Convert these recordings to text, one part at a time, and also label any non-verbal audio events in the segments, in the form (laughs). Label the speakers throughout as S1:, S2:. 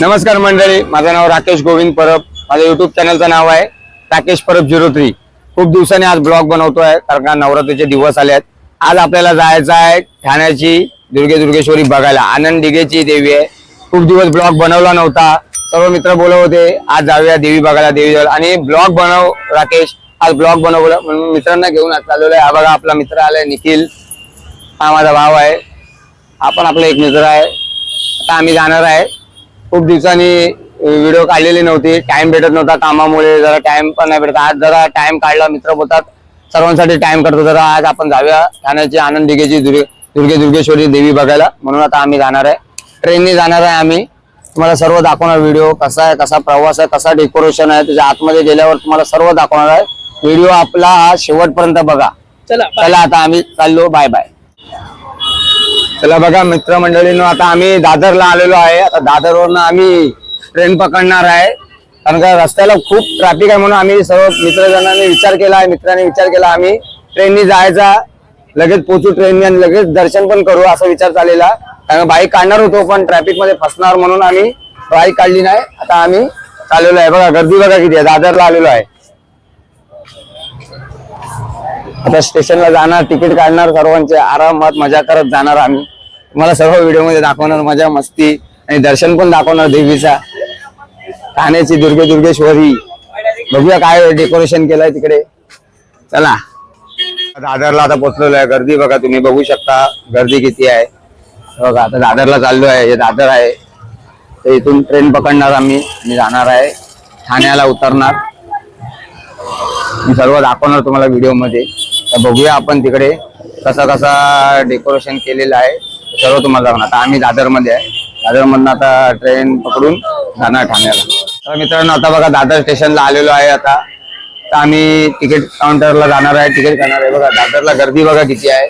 S1: नमस्कार मंडळी माझं नाव राकेश गोविंद परब. माझ्या युट्यूब चॅनलचं नाव आहे राकेश परब झिरो थ्री. खूप दिवसांनी आज ब्लॉग बनवतो आहे कारण का नवरात्रीचे दिवस आले आहेत. आज आपल्याला जायचं आहे ठाण्याची दुर्गे दुर्गेश्वरी बघायला. आनंद दिगेची देवी आहे. खूप दिवस ब्लॉग बनवला नव्हता. सर्व मित्र बोलवते होते आज जाऊया देवी बघायला देवी बघायला. आणि ब्लॉग बनव राकेश आज ब्लॉग बनवलं. म्हणून मित्रांना घेऊन चाललेलो आहे. हा बघा आपला मित्र आलाय निखिल. हा माझा भाव आहे. आपण आपला एक मित्र आहे. आता आम्ही जाणार आहे. खूप दिवसांनी व्हिडिओ काढलेली नव्हती. टाइम भेटत नव्हता कामामुळे जरा टाइम पण नाही भेटत. आज जरा टाइम काढला मित्र बोलतात सर्वांसाठी टाइम करतो. जरा आज आपण जाऊया ठाण्याची आनंद दिघेची दुर्गे दुर्गे दुर्गेश्वरी देवी बघायला. म्हणून आता आम्ही जाणार आहे. ट्रेनने जाणार आहे आम्ही. तुम्हाला सर्व दाखवणार व्हिडिओ कसा आहे कसा प्रवास आहे कसा डेकोरेशन आहे. त्याच्या आतमध्ये गेल्यावर तुम्हाला सर्व दाखवणार आहे. व्हिडिओ आपला हा शेवटपर्यंत बघा.
S2: चला
S1: चला आता आम्ही चाललो. बाय बाय चला बघा मित्रमंडळीनं आता आम्ही दादरला आलेलो आहे. आता दादरवरनं आम्ही ट्रेन पकडणार आहे. कारण का रस्त्याला खूप ट्रॅफिक आहे म्हणून आम्ही सर्व मित्रजणांनी विचार केला आहे मित्रांनी विचार केला आम्ही ट्रेननी जायचा लगेच पोचू ट्रेनने आणि लगेच दर्शन पण करू असा विचार चाललेला कारण बाईक काढणार होतो पण ट्रॅफिकमध्ये फसणार म्हणून आम्ही बाईक काढली नाही. आता आम्ही चाललेलो आहे. बघा गर्दी बघा किती आहे. दादरला आलेलो आहे. आता स्टेशनला जाणार तिकीट काढणार सर्वांचे आरामात मजा करत जाणार आम्ही. तुम्हाला सर्व व्हिडिओमध्ये दाखवणार मजा मस्ती आणि दर्शन पण दाखवणार देवीचा. ठाण्याची दुर्गे दुर्गेश्वरी. बघूया काय डेकोरेशन केलंय तिकडे. चला. दादरला आता पोचलेलो आहे. गर्दी बघा तुम्ही बघू शकता. गर्दी किती आहे. बघा आता दादरला चाललो आहे. हे दादर आहे. तर इथून ट्रेन पकडणार आम्ही. मी जाणार आहे. ठाण्याला उतरणार. मी सर्व दाखवणार तुम्हाला व्हिडिओमध्ये. तर बघूया आपण तिकडे कसा कसा डेकोरेशन केलेलं आहे. सर्व तुम्हाला आता आम्ही दादरमध्ये आहे. दादरमधनं आता ट्रेन पकडून जाणार ठाण्याला. तर मित्रांनो आता बघा दादर स्टेशनला आलेलो आहे आता. तर आम्ही तिकीट काउंटरला जाणार आहे. तिकीट करणार आहे. बघा दादरला गर्दी बघा किती आहे.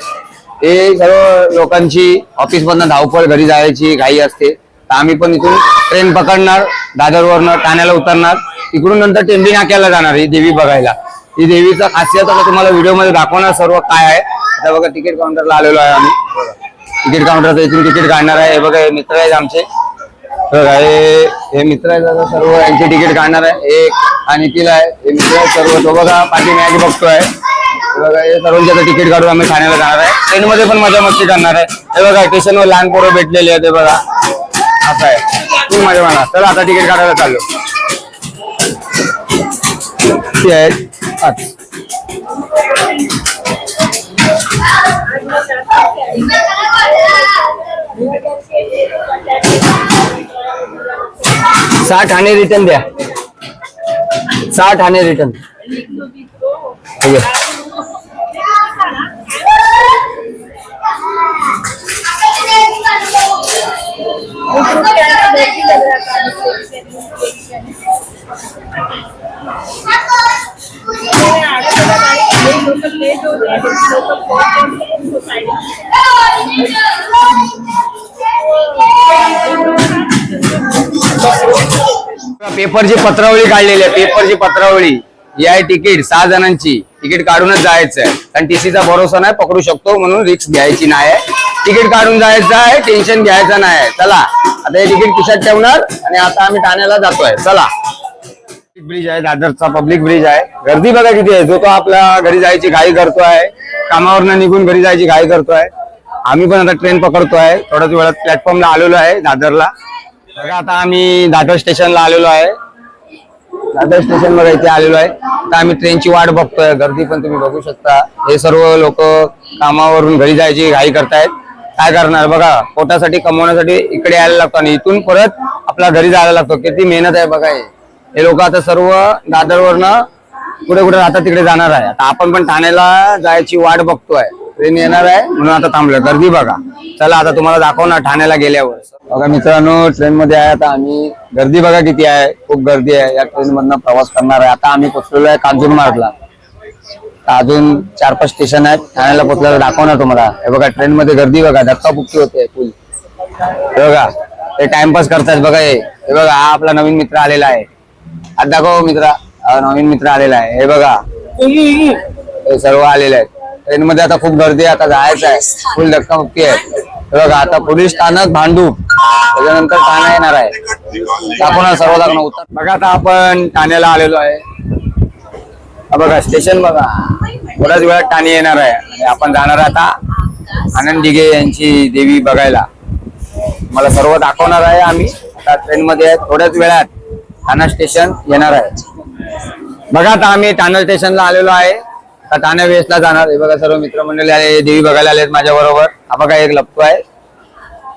S1: हे सर्व लोकांची ऑफिस मधनं धावपळ घरी जायची घाई असते. तर आम्ही पण इथून ट्रेन पकडणार. दादरवरनं ठाण्याला उतरणार. तिकडून नंतर टेंबी नाक्याला जाणार ही देवी बघायला. ही देवीचा खासियत आता तुम्हाला व्हिडिओमध्ये दाखवणार सर्व काय आहे. आता बघा तिकीट काउंटरला आलेलो आहे आम्ही. तिकीट काउंटरचं इथून तिकीट काढणार आहे. हे बघा हे मित्र आहेत आमचे. बघा हे हे मित्र आहेत आता सर्व. यांचे तिकीट काढणार आहे. एक आणि तिला आहे. हे मित्र आहेत सर्व. तो बघा पाठी मॅच बघतोय. बघा हे सर्वांचे आता तिकीट काढून आम्ही ठाण्याला जाणार आहे. ट्रेन मध्ये पण मजा मस्ती करणार आहे. हे बघा स्टेशनवर लहान पोरं भेटलेली आहेत. हे बघा. असं आहे. खूप मजा म्हणा चला आता तिकीट काढायला चाललो. ते आहेत. साठ आने रिटर्न द्या। साठ आणि रिटर्न। आहे पेपरची पत्रावळी काढलेली आहे पेपरची पत्रावळी. या तिकीट सहा जणांची. तिकीट काढूनच जायचं आहे कारण टीसीचा भरोसा नाही पकडू शकतो म्हणून रिक्स घ्यायची नाही. तिकीट काढून जायचं आहे टेन्शन घ्यायचं नाही. चला आता हे तिकीट खिशात ठेवणार आणि आता आम्ही ठाण्याला जातोय. चला. ब्रिज आहे दादरचा पब्लिक ब्रिज आहे. गर्दी बघा किती आहे. जो तो आपल्या घरी जायची घाई करतो आहे कामावरनं निघून घरी जायची घाई करतो आहे आम्ही पण आता ट्रेन पकडतोय. थोड्याच वेळात प्लॅटफॉर्मला आलेलो आहे दादरला. बघा आता आम्ही दादर स्टेशनला आलेलो आहे. दादर स्टेशन बघा इथे आलेलो आहे. तर आम्ही ट्रेनची वाट बघतोय. गर्दी पण तुम्ही बघू शकता. हे सर्व लोक कामावरून घरी जायची घाई करतायत. काय करणार? बघा पोटासाठी कमवण्यासाठी इकडे यायला लागतो आणि इथून परत आपल्या घरी जायला लागतो. किती मेहनत आहे बघा हे लोक आता सर्व दादरवरनं कुठे कुठे राहतात तिकडे जाणार आहे. आता आपण पण ठाण्याला जायची वाट बघतोय. ट्रेन येणार आहे म्हणून आता थांबलोय. गर्दी बघा. चला आता तुम्हाला दाखवणार ठाण्याला गेल्यावर. बघा मित्रांनो ट्रेन मध्ये आहे आता आम्ही. गर्दी बघा किती आहे. खूप गर्दी आहे. या ट्रेन मधनं प्रवास करणार आहे. आता आम्ही पोचलेलो आहे कांजूर मार्गला. अजून चार पाच स्टेशन आहेत. ठाण्याला पोचल्यावर दाखवणार तुम्हाला. हे बघा ट्रेन मध्ये गर्दी बघा. धक्काबुक्की होते फुल. हे बघा ते टाइमपास करतायत बघा हे. हे बघा हा आपला नवीन मित्र आलेला आहे. आज दाखव मित्र. नवीन मित्र आलेला आहे. हे बघा. हे सर्व आलेले आहेत. ट्रेन मध्ये आता खूप गर्दी आहे आता जायचं आहे. फुल धक्काबुक्की आहे. हे बघा आता पोलीस स्थानक भांडूप. त्याच्यानंतर ठाणा येणार आहे. दाखवणार सर्व दाखवणार उत्तर बघा आता आपण ठाण्याला आलेलो आहे. बघा स्टेशन बघा. थोड्याच वेळात ठाणे येणार आहे. आणि आपण जाणार आता आनंद दिघे यांची देवी बघायला. मला सर्व दाखवणार आहे आम्ही. आता ट्रेन मध्ये आहे. थोड्याच वेळात ठाणा स्टेशन येणार आहे. बघा आता आम्ही ठाणा स्टेशनला आलेलो आहे. आता ठाणे वेस्टला जाणार हे बघा सर्व मित्रमंडळी आले देवी बघायला आलेत माझ्या बरोबर हा बघा एक लपतो आहे?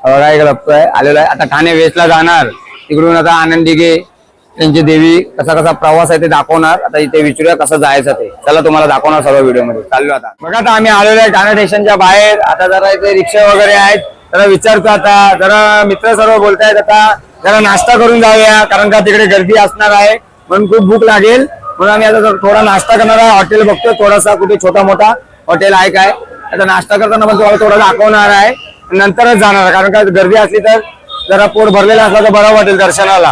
S1: बघा एक लपतो आहे? आलेलो आहे. आता ठाणे वेस्टला जाणार. तिकडून आता आनंदी घे. त्यांची देवी कसा कसा प्रवास आहे ते दाखवणार. आता इथे विचारूया कसं जायचं ते. चला तुम्हाला दाखवणार सर्व व्हिडिओमध्ये. चाललो आता. बघा आता आम्ही आलेलो आहे ठाणे स्टेशनच्या बाहेर. आता जरा इथे रिक्षा वगैरे आहेत. जरा विचारतो आता. जरा मित्र सर्व बोलतायत आता. जरा नाश्ता करून जाऊया कारण का तिकडे गर्दी असणार आहे म्हणून खूप भूक लागेल. म्हणून आम्ही आता थोडा नाश्ता करणार आहे हॉटेल बघतो थोडासा कुठे छोटा मोठा हॉटेल आहे काय. आता नाश्ता करताना पण तुम्हाला थोडा दाखवणार आहे नंतरच जाणार आहे कारण का गर्दी असली तर जरा पोट भरलेला असला तर बरं वाटेल दर्शनाला.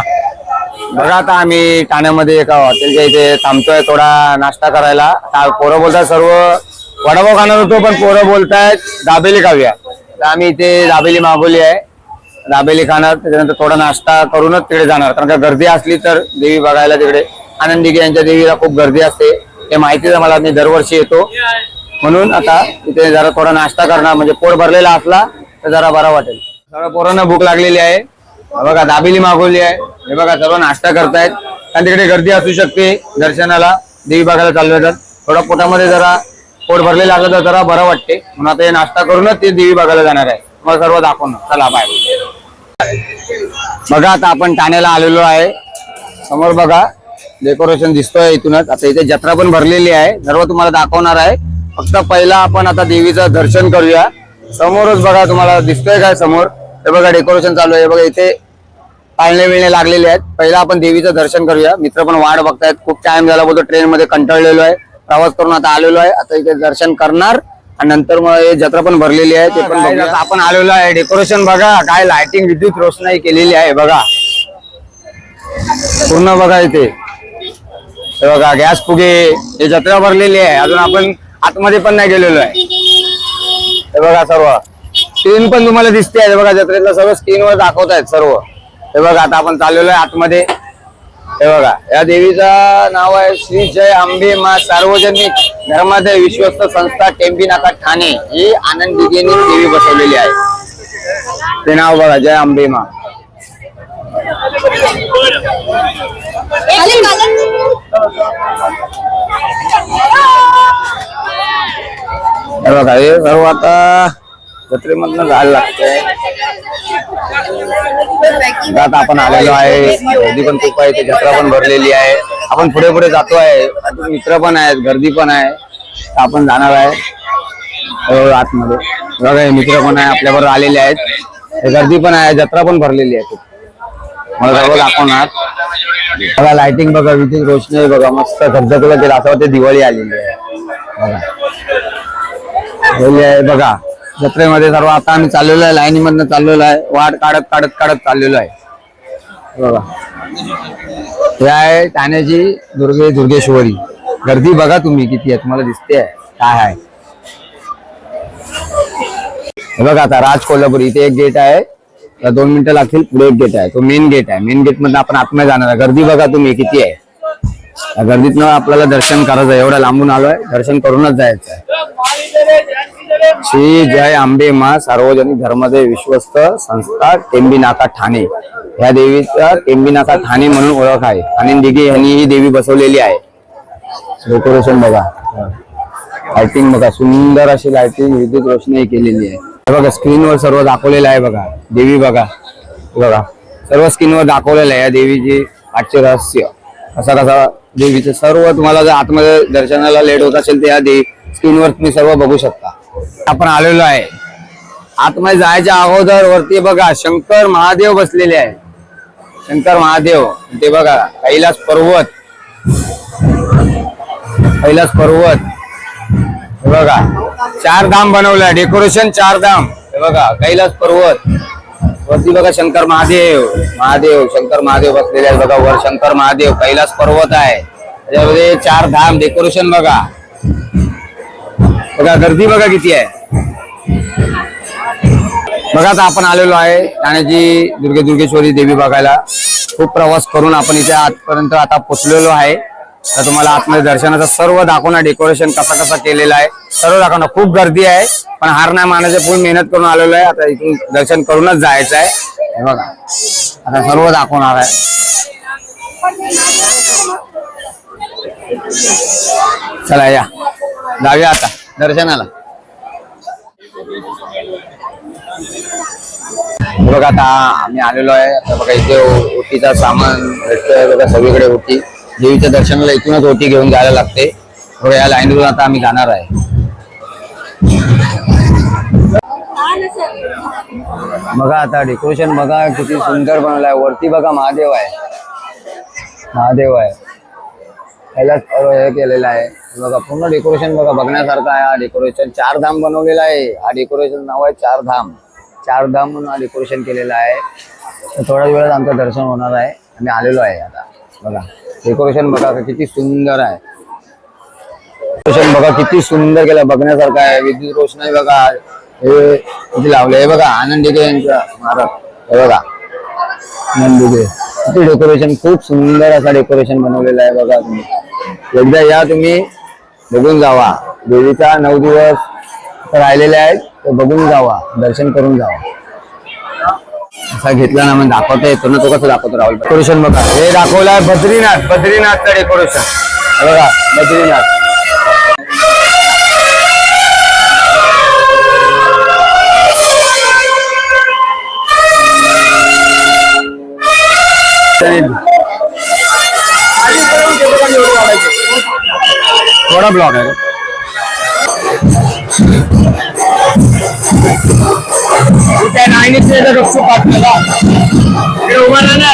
S1: बघा आता आम्ही ठाण्यामध्ये एका हॉटेलच्या इथे थांबतोय थोडा नाश्ता करायला. पोरं बोलतात सर्व वडापाव खाणार होतो पण पोरं बोलतायत दाबेली खाऊया. तर आम्ही इथे दाबेली मागवली आहे. दाबेली खाणार त्याच्यानंतर थोडा नाश्ता करूनच तिकडे जाणार. कारण का गर्दी असली तर देवी बघायला तिकडे आनंदी यांच्या देवीला खूप गर्दी असते. हे माहिती मला मी दरवर्षी येतो. म्हणून आता इथे जरा थोडा नाश्ता करणार म्हणजे पोट भरलेला असला तर जरा बरा वाटेल. सगळ्या पोरांना भूक लागलेली आहे. बघा दाबेली मागवली आहे. हे बघा सर्व नाश्ता करतायत. कारण तिकडे गर्दी असू शकते दर्शनाला. देवी बघायला चालू येतात. थोडा पोटामध्ये जरा पोट भरलेलं असलं तर जरा बरं वाटते. म्हणून आता हे नाश्ता करूनच ते देवी बघायला जाणार आहे. मग सर्व दाखवणं चला बाय बघा आता आपण ठाण्याला आलेलो आहे. समोर बघा डेकोरेशन दिसतोय इथूनच. आता इथे जत्रा पण भरलेली आहे. सर्व तुम्हाला दाखवणार आहे. फक्त पहिला आपण आता देवीचं दर्शन करूया. समोरच बघा तुम्हाला दिसतोय काय समोर? हे बघा डेकोरेशन चालू आहे. हे बघा इथे पाळणे विळणे लागलेले आहेत. पहिला आपण देवीचं दर्शन करूया. मित्र पण वाट बघतायत. खूप टाइम झाला बोलतो ट्रेन मध्ये कंटाळलेलो आहे. प्रवास करून आता आलेलो आहे. आता इथे दर्शन करणार आणि नंतर मग हे जत्रा पण भरलेली आहे ते पण बघूया. आपण आलेलो आहे डेकोरेशन बघा काय लाइटिंग विद्युत रोषणाई केलेली आहे बघा. पूर्ण बघा इथे. हे बघा गॅस फुगे हे जत्रा भरलेली आहे. अजून आपण आतमध्ये पण नाही गेलेलो आहे. हे बघा सर्व. स्क्रीन पण तुम्हाला दिसते हे बघा जत्रेतलं सर्व स्क्रीनवर दाखवतायत सर्व. हे बघा आता आपण चाललेलो आहे आतमध्ये. हे बघा या देवीचं नाव आहे श्री जय अंबे मा सार्वजनिक धर्मादाय विश्वस्त संस्था टेंबी नाका ठाणे. ही आनंद देवी बसवलेली आहे. ते नाव बघा जय अंबे मा. हे बघा हे सर्व आता जत्रेमधनं जायला लागतंय. आता आपण आलेलो आहे. गर्दी पण खूप आहे ते जत्रा पण भरलेली आहे. आपण पुढे पुढे जातो आहे. मित्र पण आहेत गर्दी पण आहे. आपण जाणार आहे. आतमध्ये. बघा मित्र पण आहे आपल्या बरोबर आलेले आहेत. गर्दी पण आहे जत्रा पण भरलेली आहे. मला सर्व दाखवणार बघा लाइटिंग बघा विधी रोशनी बघा मस्त धबधबला गेला असं वाटतं दिवाळी आलेली आहे. बघा. आहे बघा. जत्रेमध्ये सर्व आता आम्ही चाललेलो आहे लाईनी मधनं चाललेलो आहे वाट काढत काढत काढत चाललेलो आहे. बघा. हे आहे ठाण्याची दुर्गे दुर्गेश्वरी. गर्दी बघा तुम्ही किती आहे तुम्हाला दिसते काय आहे? हे बघा आता राज कोल्हापूर इथे एक गेट आहे. दोन मिनिटं लागतील पुढे एक गेट आहे. तो मेन गेट आहे. मेन गेट मधनं आपण आतमध्ये जाणार आहे. गर्दी बघा तुम्ही किती आहे. गर्दीतनं आपल्याला दर्शन करायचं आहे. एवढं लांबून आलोय. दर्शन करूनच जायचं आहे. श्री जय आंबे मा सार्वजनिक धर्मदय विश्वस्त संस्था टेंबीनाका ठाणे. या देवीचा टेंबीनाका ठाणे म्हणून ओळख आहे. आणि दिघे यांनी ही देवी बसवलेली आहे. डेकोरेशन बघा. लायटिंग बघा. सुंदर अशी लायटिंग विद्युत रोषणाई केलेली आहे. बघा स्क्रीनवर सर्व दाखवलेलं आहे बघा. देवी बघा. बघा. सर्व स्क्रीनवर दाखवलेलं आहे या देवीचे आजचे रहस्य. कसा कसा देवीचं सर्व तुम्हाला जर आतमध्ये दर्शनाला लेट होत असेल तर या देवी स्क्रीनवर तुम्ही सर्व बघू शकता. आपण आलेलो आहे. आतमध्ये जायच्या अगोदर वरती बघा शंकर महादेव बसलेले आहे शंकर महादेव ते बघा कैलास पर्वत. कैलास पर्वत. हे बघा चार धाम बनवलंय डेकोरेशन चार धाम. हे बघा कैलास पर्वत. वरती बघा शंकर महादेव. महादेव शंकर महादेव बसलेले आहेत. बघा वर शंकर महादेव कैलास पर्वत आहे. त्याच्यामध्ये चार धाम डेकोरेशन बघा. बघा गर्दी बघा किती आहे. बघा आता आपण आलेलो आहे ठाण्याची दुर्गे दुर्गेश्वरी देवी बघायला. खूप प्रवास करून आपण इथे आजपर्यंत आता पोचलेलो आहे. तर तुम्हाला आतमध्ये दर्शनाचं सर्व दाखवणार डेकोरेशन कसा कसा केलेलं आहे. सर्व दाखवणार. खूप गर्दी आहे पण हार नाही मानायचं पूर्ण मेहनत करून आलेलो आहे. आता इथून दर्शन करूनच जायचं आहे. हे बघा आता सर्व दाखवणार आहे. चला या. जाऊया आता. दर्शनाला. बघा आता आम्ही आलेलो आहे. आता बघा इथे ओटीचा सामान भेटतोय. बघा सगळीकडे ओटी. देवीच्या दर्शनाला इथूनच ओटी घेऊन जायला लागते. बघा या लाईनवरून आता आम्ही जाणार आहे. बघा आता डेकोरेशन बघा किती सुंदर बनवलं आहे वरती बघा महादेव आहे. महादेव आहे. याला हे केलेलं आहे. बघा पूर्ण डेकोरेशन बघा बघण्यासारखं आहे हा डेकोरेशन चार धाम बनवलेला आहे. हा डेकोरेशन नाव आहे चार धाम. चार धाम म्हणून हा डेकोरेशन केलेलं आहे. थोड्याच वेळात आमचं दर्शन होणार आहे. आम्ही आलेलो आहे आता. बघा डेकोरेशन बघा किती सुंदर आहे. डेकोरेशन बघा किती सुंदर केलं. बघण्यासारखं आहे. विद्युत रोषणाई बघा. हे किती लावले हे बघा आनंद यांचं स्मारक. हे बघा आनंद किती डेकोरेशन खूप सुंदर असं डेकोरेशन बनवलेलं आहे बघा तुम्ही. एकदा या तुम्ही. बघून जावा. देवीचा नऊ दिवस राहिलेले आहेत ते बघून जावा. दर्शन करून जावा. असा घेतला ना मग दाखवता येतो ना तो कसं दाखवतो राहुल? डेकोरेशन बघा. हे दाखवलं बद्रीनाथ बद्रीनाथ बद्रीनाथचं डेकोरेशन. बघा बद्रीनाथ. थोडा ब्लॉक आहे त्या रक्ष पाठवला उभा राहा ना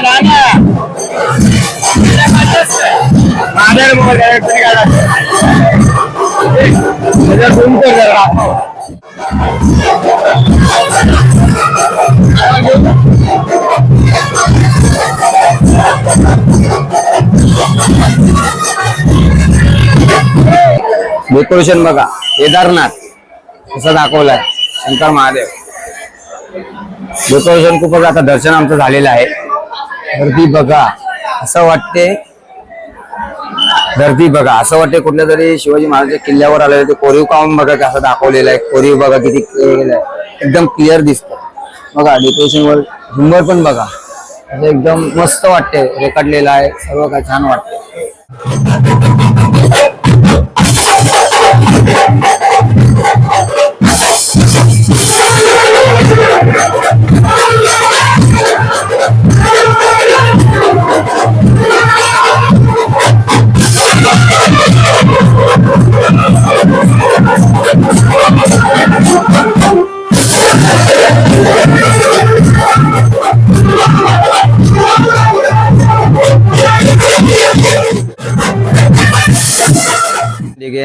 S1: माझ्या मोबाईल आहे, डेकोरेशन बघा केदारनाथ कसं दाखवलंय. शंकर महादेव. डेकोरेशन खूपच आता दर्शन आमचं झालेलं आहे. गर्दी बघा असं वाटते. गर्दी बघा असं वाटते कुठल्या तरी शिवाजी महाराजच्या किल्ल्यावर आलेलं ते कोरीव काम बघा कसं दाखवलेलं आहे. कोरीव बघा किती आहे. एकदम क्लिअर दिसतं. बघा डेकोरेशन वर झुंबर पण बघा. असं एकदम मस्त वाटते. रेकडलेलं आहे. सर्व काय छान वाटते Thank (laughs) you.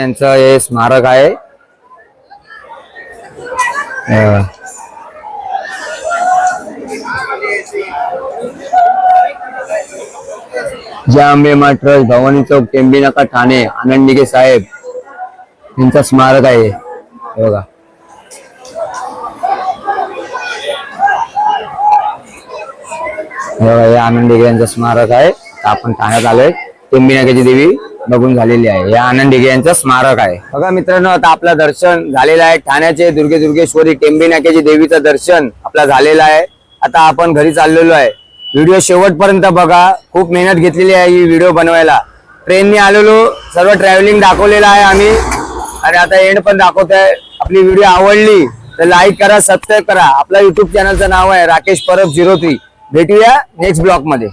S1: यांचं हे स्मारक आहे. अं, ज्या आंबे ट्रस्ट भवानी चौक टेंबी नाका ठाणे आनंदिके साहेब यांचं स्मारक आहे. बघा. हे आनंदिके यांचं स्मारक आहे. आपण ठाण्यात आलोय. टेंबी नाक्याची देवी. बघून झालेली आहे. या आनंद दिघे यांचं स्मारक आहे. बघा मित्रांनो आता आपलं दर्शन झालेलं आहे. ठाण्याचे दुर्गे दुर्गेश्वरी टेंबी नाक्याची देवीचं दर्शन आपला झालेलं आहे. आता आपण घरी चाललेलो आहे. व्हिडिओ शेवटपर्यंत बघा. खूप मेहनत घेतलेली आहे ही व्हिडिओ बनवायला. ट्रेनने आलेलो सर्व ट्रॅव्हलिंग दाखवलेलं आहे आम्ही. आणि आता एंड पण दाखवतोय. आपली व्हिडिओ आवडली तर लाईक करा सबस्क्राईब करा. आपल्या युट्यूब चॅनलचं नाव आहे राकेश परब झिरो थ्री भेटूया नेक्स्ट ब्लॉगमध्ये.